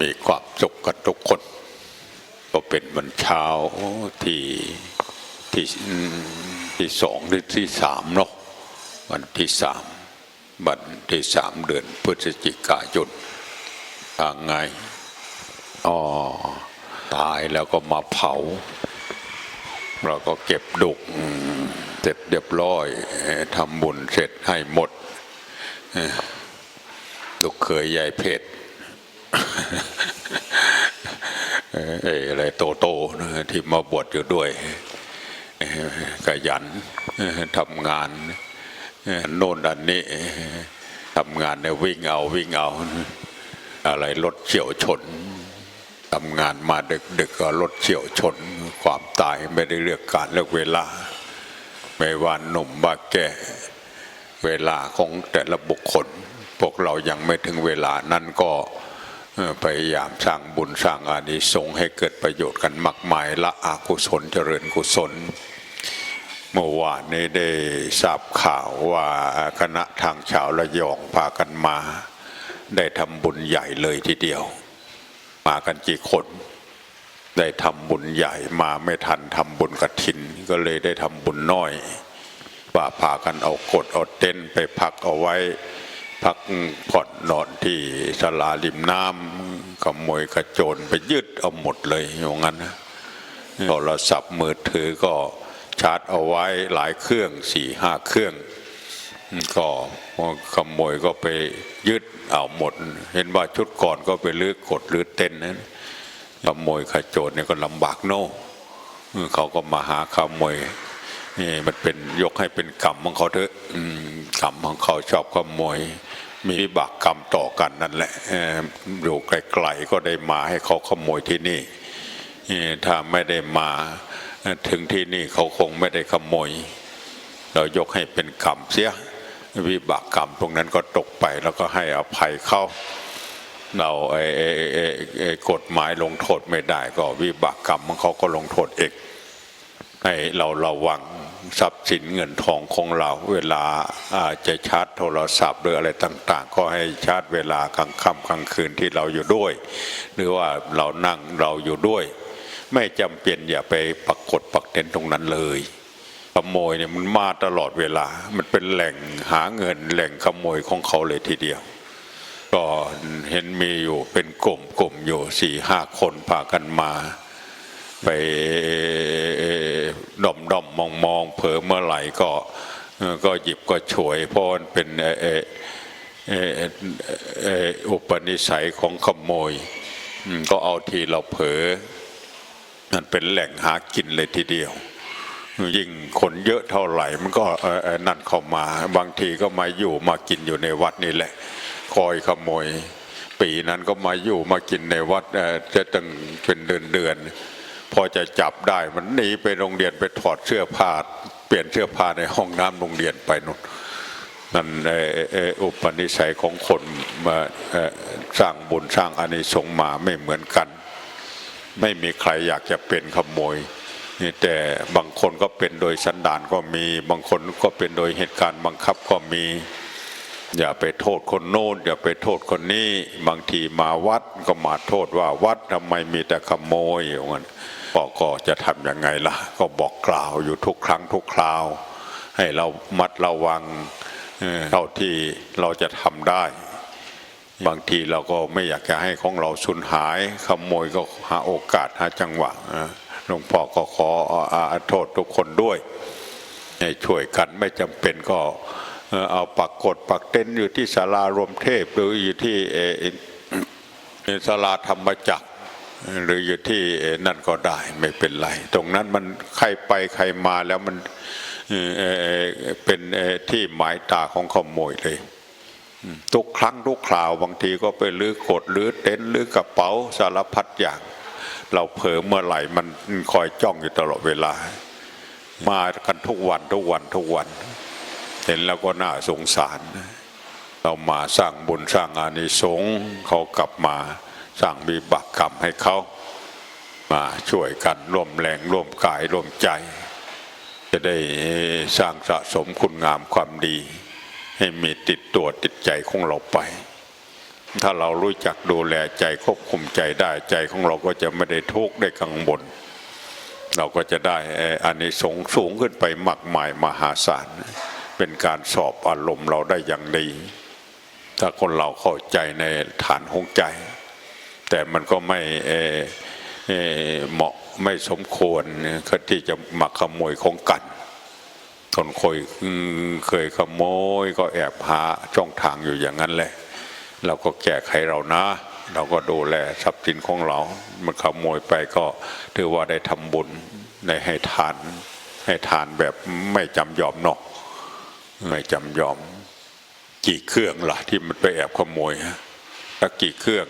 มีความสุขกันทุกคน ก็เป็นวันเช้าที่ที่ที่สองหรือที่สามเนาะวันที่สามวันที่สามเดือนพฤศจิกายนทางไงอ๋อตายแล้วก็มาเผา เราก็เก็บดุกเสร็จเรียบร้อยทำบุญเสร็จให้หมดลูกเคยยายเพชร อ่อเอ่ออะไรโตโตๆที่มาบวชอยู่ด้วยขยันทำงานโน่นอันนี้ทำงานเนี่ยวิ่งเอาวิ่งเอา อะไรรถเฉียวชนทำงานมาดึกๆก็รถเฉียวชน ความตายไม่ได้เลือกการเลือกเวลา ไม่ว่าหนุ่มว่าแก่เวลาของแต่ละบุคคล พวกเรายังไม่ถึงเวลานั้นก็ พยายามสร้างบุญสร้างอานิสงส์ให้เกิดประโยชน์กันมากมายละอากุศลเจริญกุศล เมื่อวานนี้ได้ทราบข่าวว่าคณะทางชาวระยองพากันมา ได้ทำบุญใหญ่เลยทีเดียว มากันกี่คน ได้ทำบุญใหญ่มาไม่ทันทำบุญกระถิน ก็เลยได้ทำบุญน้อยว่าพากันเอากดเอาเต็นไปพักเอาไว้ พักผ่อนนอนที่สลาริมน้ำขโมยกระโจนไปยึดเอาหมดเลยอย่างนั้นนะโทรศัพท์มือถือก็ชาร์จเอาไว้หลายเครื่องสี่ห้าเครื่อง ก็ขโมยก็ไปยึดเอาหมด เห็นว่าชุดก่อนก็ไปลื้อกดลื้อเต็นนั้นขโมยขโจรเนี่ยก็ลำบากโน่เขาก็มาหาขโมยนี่มันเป็นยกให้เป็นกรรมของเขาเถอะกรรมของเขาชอบขโมย มีวิบากกรรมต่อกันนั่นแหละอยู่ไกลๆก็ได้มาให้เขาขโมยที่นี่ ถ้าไม่ได้มาถึงที่นี่เขาคงไม่ได้ขโมย เรายกให้เป็นกรรมเสียวิบากกรรมตรงนั้นก็ตกไปแล้วก็ให้อภัยเขาเราไอ้ไอ้ไอ้ไอ้กฎหมายลงโทษไม่ได้ ก็วิบากกรรมของเขาก็ลงโทษเองให้เราระวัง ทรัพย์สินเงินทองของเราเวลาอาจะชาร์จโทรศัพท์หรืออะไรต่าง ๆ ก็ให้ชาร์จเวลากลางค่ำกลางคืนที่เราอยู่ด้วย หรือว่าเรานั่งเราอยู่ด้วย ไม่จำเป็นอย่าไปปักกดปักเต็นตรงนั้นเลยขโมยเนี่ยมันมาตลอดเวลา มันเป็นแหล่งหาเงินแหล่งขโมยของเขาเลยทีเดียว ก็เห็นมีอยู่เป็นกลุ่มกลุ่มอยู่สี่ห้าคนพากันมา ไป ดอมดอมมองมองเผลอเมื่อไหร่ก็ก็หยิบก็ฉวยเพราะมันเป็นเอเอเอเออุปนิสัยของขโมย ก็เอาทีเราเผลอมันเป็นแหล่งหากินเลยทีเดียว ยิ่งคนเยอะเท่าไหร่มันก็นั่นเข้ามาบางทีก็มาอยู่มากินอยู่ในวัดนี่แหละ คอยขโมย ปีนั้นก็มาอยู่มากินในวัดจะตั้งเป็นเดือนเดือน พอจะจับได้มันหนีไปโรงเรียนไปถอดเสื้อผ้าเปลี่ยนเสื้อผ้าในห้องน้ำโรงเรียนไปนู่นนั่นอุปนิสัยของคนมาสร้างบุญสร้างอานิสงส์มาไม่เหมือนกัน ไม่มีใครอยากจะเป็นขโมยนี่แต่บางคนก็เป็นโดยสันดานก็มี บางคนก็เป็นโดยเหตุการณ์บังคับก็มี อย่าไปโทษคนโน้นอย่าไปโทษคนนี้ บางทีมาวัดก็มาโทษว่าวัดทำไมมีแต่ขโมยอย่างนั้นก็ก็จะทำยังไงล่ะ ก็บอกกล่าวอยู่ทุกครั้งทุกคราว ให้เรามัดระวังเท่าที่เราจะทำได้ บางทีเราก็ไม่อยากจะให้ของเราสูญหายขโมยก็หาโอกาสหาจังหวะหลวงพ่อก็ขออาอาโทษทุกคนด้วยให้ช่วยกันไม่จำเป็นก็ เอาปักกดปักเต็นอยู่ที่ศาลารวมเทพ หรืออยู่ที่ศาลาธรรมจักรหรืออยู่ที่นั่นก็ได้ไม่เป็นไร ตรงนั้นมันใครไปใครมาแล้วมันเป็นที่หมายตาของขโมยเลยทุกครั้งทุกคราวบางทีก็ไปลื้อกดลื้อเต็นท์ลื้อกระเป๋าสารพัดอย่าง เราเผลอเมื่อไหร่มันคอยจ้องอยู่ตลอดเวลา มากันทุกวันทุกวันทุกวัน เห็นแล้วก็น่าสงสาร เรามาสร้างบุญสร้างอานิสงส์เขากลับมาสร้างวิบากกรรมให้เขามาช่วยกันร่วมแรงร่วมกายร่วมใจ จะได้สร้างสะสมคุณงามความดี ให้มีติดตัวติดใจของเราไป ถ้าเรารู้จักดูแลใจควบคุมใจได้ใจของเราก็จะไม่ได้ทุกข์ได้กังวลเราก็จะได้อ่ออานิสงส์สูงขึ้นไปมากมายมหาศาล เป็นการสอบอารมณ์เราได้อย่างดี ถ้าคนเราเข้าใจในฐานของใจ แต่มันก็ไม่เหมาะไม่สมควรที่จะมาขโมยของกันคนเคยอืมเคยขโมยก็แอบหาช่องทางอยู่อย่างนั้นแหละเราก็แก้ไขเรานะ เราก็ดูแลทรัพย์สินของเรา มันขโมยไปก็ถือว่าได้ทำบุญได้ให้ทาน ให้ทานแบบไม่จำยอมเนอก ไม่จำยอม กี่เครื่องล่ะที่มันไปแอบขโมยฮะแล้วกี่เครื่อง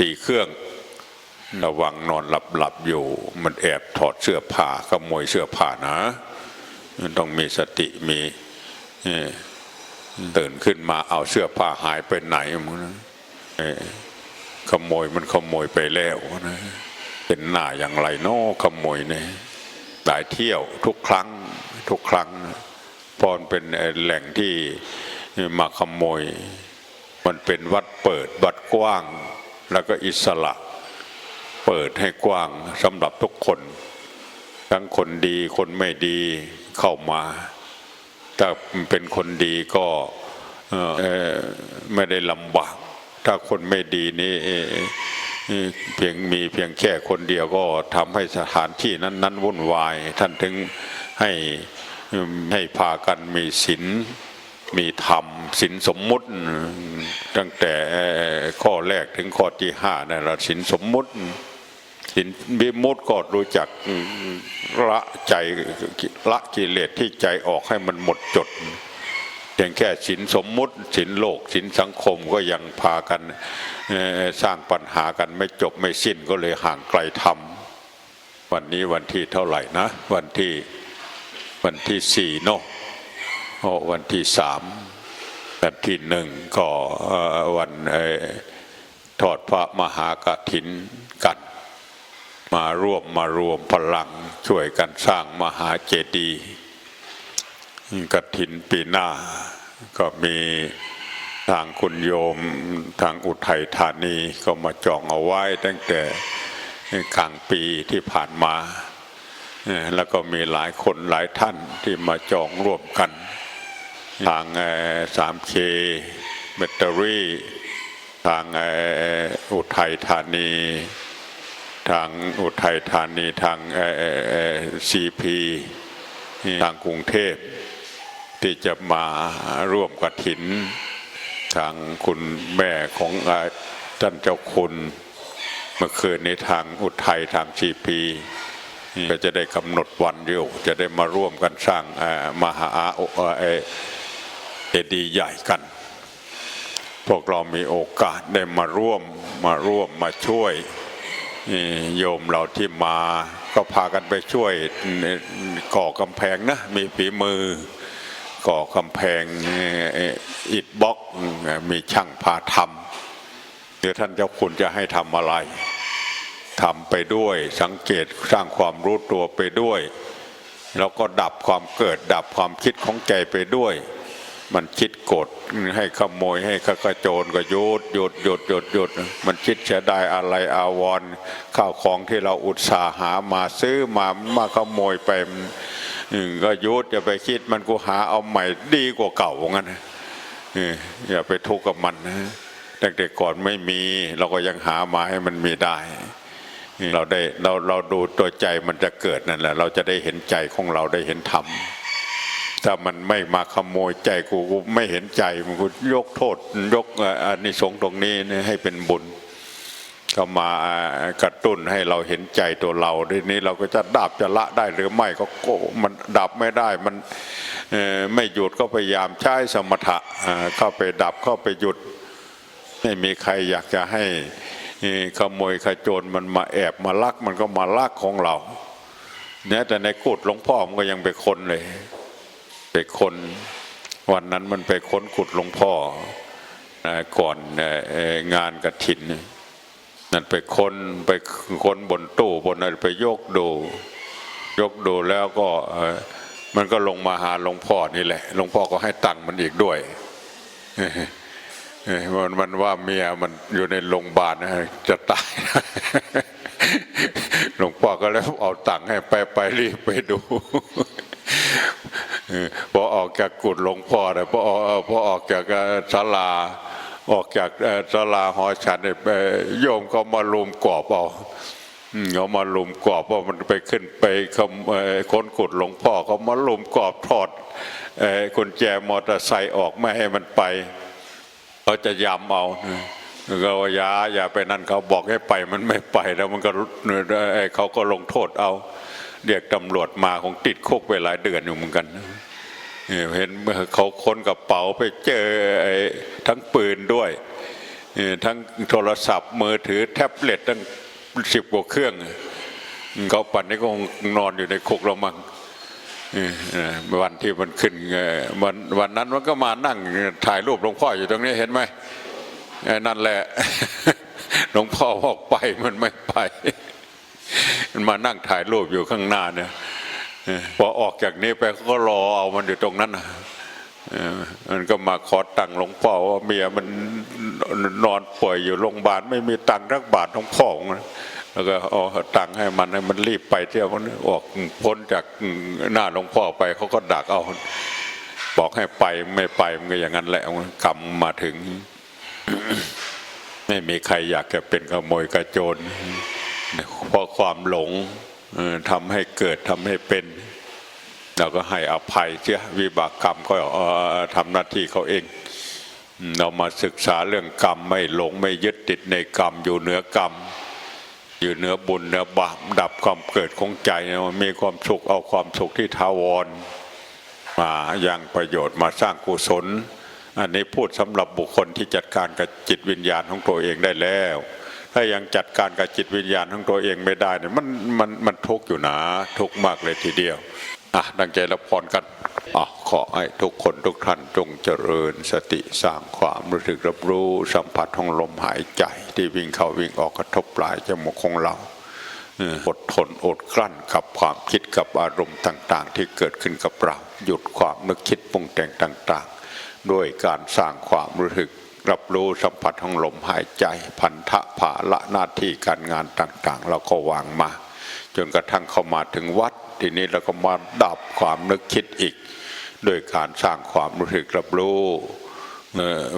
ตีเครื่องระวังนอนหลับหลับอยู่ มันแอบถอดเสื้อผ้าขโมยเสื้อผ้านะ มันต้องมีสติมีเอ่อตื่นขึ้นมาเอาเสื้อผ้าหายไปไหนมึงนะขโมยมันขโมยไปแล้วนะเป็นหน้าอย่างไรนาะขโมยเนี่ยหลายเที่ยวทุกครั้งทุกครั้งเพอนเป็นแหล่งที่มาขโมย มันเป็นวัดเปิดวัดกว้าง แล้วก็อิสระ เปิดให้กว้างสำหรับทุกคน ทั้งคนดีคนไม่ดีเข้ามาถ้าเป็นคนดีก็ไม่ได้ลำบาก ถ้าคนไม่ดีนี่เอ่อเอ่อเพียงมีเพียงแค่คนเดียวก็ทำให้สถานที่นั้นนั้นวุ่นวาย ท่านถึงให้ ให้พากันมีศีลมีธรรมศีลสมมุติ ตั้งแต่ข้อแรกถึงข้อที่ห้านั่นละศีลสมมุติสินบิมุตก็รู้จักละใจละกิเลสที่ใจออกให้มันหมดจดเพียงแค่สินสมมุติสินโลกสินสังคมก็ยังพากันสร้างปัญหากันไม่จบไม่สิ้นก็เลยห่างไกลธรรมวันนี้วันที่เท่าไหร่นะ วันที่ วันที่สี่เนอะวันที่สามวันที่หนึ่งก็วันเอ่อทอดพระมหากฐินกันมาร่วมมารวมพลังช่วยกันสร้างมหาเจดีย์กฐินปีหน้า ก็มีทางคุณโยมทางอุทัยธานีก็มาจองเอาไว้ตั้งแต่กลางปีที่ผ่านมา แล้วก็มีหลายคนหลายท่านที่มาจองร่วมกัน ทางสามเคแบตเตอรี่ ทางอุทัยธานี ทางอุทัยธานีทางซีพีทางกรุงเทพ ที่จะมาร่วมกฐิน ทางคุณแม่ของท่านเจ้าคุณ เมื่อคืนในทางอุทัยทางซีพี ก็จะได้กำหนดวันอยู่จะได้มาร่วมกันสร้างมหาเอ่อเอดีใหญ่กัน พวกเรามีโอกาสได้มาร่วมมาร่วมมาช่วยโยมเราที่มา ก็พากันไปช่วยก่อกำแพงนะมีฝีมือ ก่อกำแพงเอ่ออิฐบล็อกมีช่างพาทำเดี๋ยวท่านเจ้าคุณจะให้ทำอะไร ทำไปด้วย สังเกตสร้างความรู้ตัวไปด้วย แล้วก็ดับความเกิดดับความคิดของใจไปด้วย มันคิดโกรให้ขโมยให้ขโจรก็หยุดหยุดหยุดหยุดหยุดมันคิดเสียดายอะไรอาวร์ข้าวของที่เราอุตสาห์หามาซื้อมามาขโมยไปก็ยุดอย่าไปคิดมันกูหาเอาใหม่ดีกว่าเก่างั้นอออย่าไปทุกข์กับมันนะตั้งแต่ก่อนไม่มีเราก็ยังหามาให้มันมีได้ เราได้เราเราดูตัวใจมันจะเกิดนั่นแหละ เราจะได้เห็นใจของเราได้เห็นธรรมถ้ามันไม่มาขโมยใจกูกูไม่เห็นใจมันกูยกโทษยกอานิสงส์ตรงนี้ให้เป็นบุญ ก็มากระตุ้นให้เราเห็นใจตัวเราทีนี้เราก็จะดับจะละได้หรือไม่ก็โกมันดับไม่ได้มันไม่หยุดก็พยายามใช้สมถะเข้าไปดับเข้าไปหยุดไม่มีใครอยากจะให้ ขโมยขโจรมันมาแอบมาลักมันก็มาลักของเราเนี่ยแต่ในกุฏหลวงพ่อมันก็ยังไปคนเลย ไปคนวันนั้นมันไปค้นขุดหลวงพ่อก่อนงานกระถินนั่นไปค้นไปค้นบนตู้บนอะไรไปยกดู ยกดูแล้วก็มันก็ลงมาหาหลวงพ่อนี่แหละหลวงพ่อก็ให้ตังค์มันอีกด้วย มันมันว่าเมียมันอยู่ในโรงพยาบาลนะจะตาย หลวงพ่อก็เลยเอาตังค์ให้ไปไปรีบไปดูพอออกจากกุฏหลวงพ่อเนี่ยพอออกพอออกจากศาลา ออกจากศาลาหอฉันเนี่ยโยมก็มาลุมกรอบเอาเขามาลุมกรอบว่ามันไปขึ้นไปค้นกุฏหลวงพ่อเขามาลุมกรอบทอดกุญแจมอเตอร์ไซค์ออกไม่ให้มันไป เขาจะย้ำเอาก็ว่าอยาอย่าไปนั่นเขาบอกให้ไปมันไม่ไปแล้วมันก็เขาก็ลงโทษเอาเรียกตำรวจมาคงติดคุกไปหลายเดือนอยู่เหมือนกันเห็นเขาค้นกระเป๋าไปเจอทั้งปืนด้วย ทั้งโทรศัพท์มือถือแท็บเล็ตตั้งสิบกว่าเครื่องเขาปั่นนี่ก็คงนอนอยู่ในคุกแล้วมั้ง วันที่มันขึ้นเออวันวันนั้นมันก็มานั่งถ่ายรูปหลวงพ่ออยู่ตรงนี้เห็นไหมนั่นแหละหลวงพ่อบอกไปมันไม่ไป มันมานั่งถ่ายรูปอยู่ข้างหน้าเนี่ยพอออกจากนี้ไปเขาก็รอเอามันอยู่ตรงนั้นน่ะมันก็มาขอตังค์หลวงพ่อว่าเมียมันนอนป่วยอยู่โรงพยาบาลไม่มีตังค์รักบาทหลวงพ่อของมัน แล้วก็เอาตังค์ให้มันให้มันรีบไปเที่ยวมันออกพ้นจากหน้าหลวงพ่อไปเขาก็ดักเอาบอกให้ไปไม่ไปมันก็อย่างนั้นแหละกรรมมาถึง ไม่มีใครอยากจะเป็นขโมยกระโจรเพราะความหลงทำให้เกิดทำให้เป็นเราก็ให้อภัยเสียวิบากกรรมก็เอ่อทำหน้าที่เขาเอง เรามาศึกษาเรื่องกรรมไม่หลงไม่ยึดติดในกรรมอยู่เหนือกรรม อยู่เหนือบุญเหนือบาปดับความเกิดของใจมีความสุขเอาความสุขที่ทาวรมาอยังประโยชน์มาสร้างกุศล อันนี้พูดสำหรับบุคคลที่จัดการกับจิตวิญญาณของตัวเองได้แล้ว ถ้ายังจัดการกับจิตวิญญาณของตัวเองไม่ได้เนี่ยมันมันมันทุกข์อยู่นะทุกข์มากเลยทีเดียวอะดังใจรับพรกัน อขอให้ทุกคนทุกท่านจงเจริญสติสร้างความรู้สึกรับรู้สัมผัสของลมหายใจ ที่วิ่งเข้าวิ่งออกกระทบปลายจมูกของเราเอ่ออดทนอดกลั้นกับความคิดกับอารมณ์ต่าง ๆ ที่เกิดขึ้นกับเรา หยุดความนึกคิดปรุงแต่งต่าง ๆ ด้วยการสร้างความรู้สึกรับรู้สัมผัสของลมหายใจ พันธะภาละหน้าที่การงานต่าง ๆ เราก็วางมา จนกระทั่งเข้ามาถึงวัด ทีนี้เราก็มาดับความนึกคิดอีก โดยการสร้างความรู้สึกรับรู้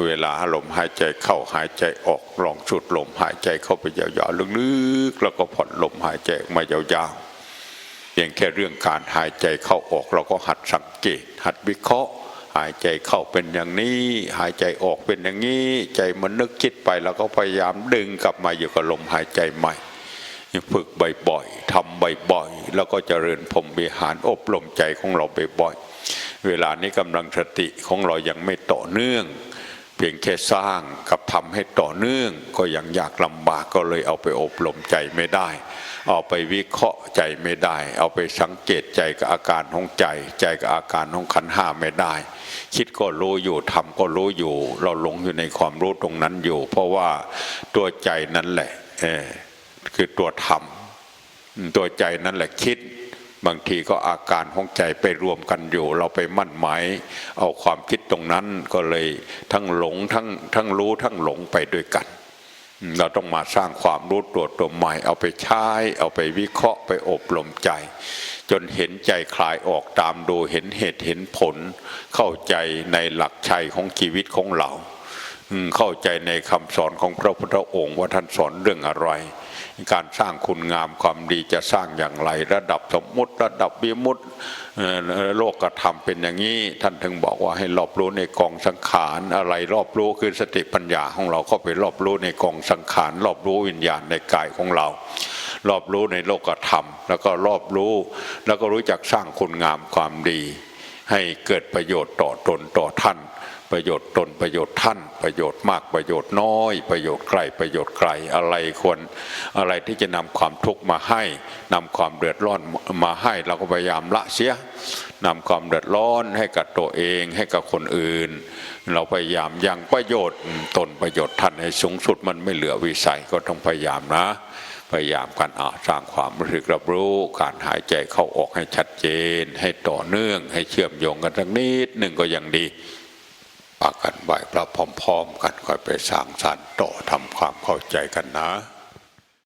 เวลาลมหายใจเข้าหายใจออกลองสูดลมหายใจเข้าไปยาวๆลึกๆแล้วก็ผ่อนลมหายใจมายาวๆเพียงแค่เรื่องการหายใจเข้าออก เราก็หัดสังเกต หัดวิเคราะห์ หายใจเข้าเป็นอย่างนี้ หายใจออกเป็นอย่างนี้ ใจมันนึกคิดไปเราก็พยายามดึงกลับมาอยู่กับลมหายใจใหม่ ฝึกบ่อยๆทำบ่อยๆแล้วก็เจริญพรมวิหารอบรมใจของเราบ่อยๆเวลานี้กำลังสติของเรายังไม่ต่อเนื่อง เพียงแค่สร้างกับทำให้ต่อเนื่อง ก็ยังยากลำบากก็เลยเอาไปอบรมใจไม่ได้ เอาไปวิเคราะห์ใจไม่ได้ เอาไปสังเกตใจกับอาการของใจ ใจกับอาการของขันห้าไม่ได้ คิดก็รู้อยู่ทำก็รู้อยู่ เราหลงอยู่ในความรู้ตรงนั้นอยู่ เพราะว่าตัวใจนั่นแหละ คือตัวธรรม ตัวใจนั่นแหละคิด บางทีก็อาการของใจไปรวมกันอยู่ เราไปมั่นหมายเอาความคิดตรงนั้นก็เลยทั้งหลงทั้งทั้งรู้ทั้งหลงไปด้วยกัน เราต้องมาสร้างความรู้ตัวตัวใหม่ เอาไปใช้เอาไปวิเคราะห์ไปอบรมใจ จนเห็นใจคลายออกตามดูเห็นเหตุเห็นผล เข้าใจในหลักชัยของชีวิตของเราเข้าใจในคำสอนของพระพุทธองค์ว่าท่านสอนเรื่องอะไร การสร้างคุณงามความดีจะสร้างอย่างไร ระดับสมมุติระดับวิมุติโลกธรรมเป็นอย่างนี้ ท่านถึงบอกว่าให้รอบรู้ในกองสังขารอะไรรอบรู้คือสติปัญญาของเราเข้าไปรอบรู้ในกองสังขารรอบรู้วิญญาณในกายของเรา รอบรู้ในโลกธรรม แล้วก็รอบรู้ แล้วก็รู้จักสร้างคุณงามความดี ให้เกิดประโยชน์ต่อตนต่อท่าน ประโยชน์ตนประโยชน์ท่าน ประโยชน์มากประโยชน์น้อย ประโยชน์ใกลประโยชน์ไกลอะไรควรอะไรที่จะนำความทุกข์มาให้นำความเดือดร้อนมาให้เราก็พยายามละเสียนำความเดือดร้อนให้กับตัวเองให้กับคนอื่น เราพยายามยังประโยชน์ตนประโยชน์ท่านให้สูงสุดมันไม่เหลือวิสัยก็ต้องพยายามนะพยายามกันอะสร้างความรู้สึกรับรู้ การหายใจเข้าออกให้ชัดเจน ให้ต่อเนื่อง ให้เชื่อมโยงกันสักนิดหนึ่งก็ยังดี ปากกันไหวพระพร้อมๆกันค่อยไปสร้างสรรค์ต่อทำความเข้าใจกันนะ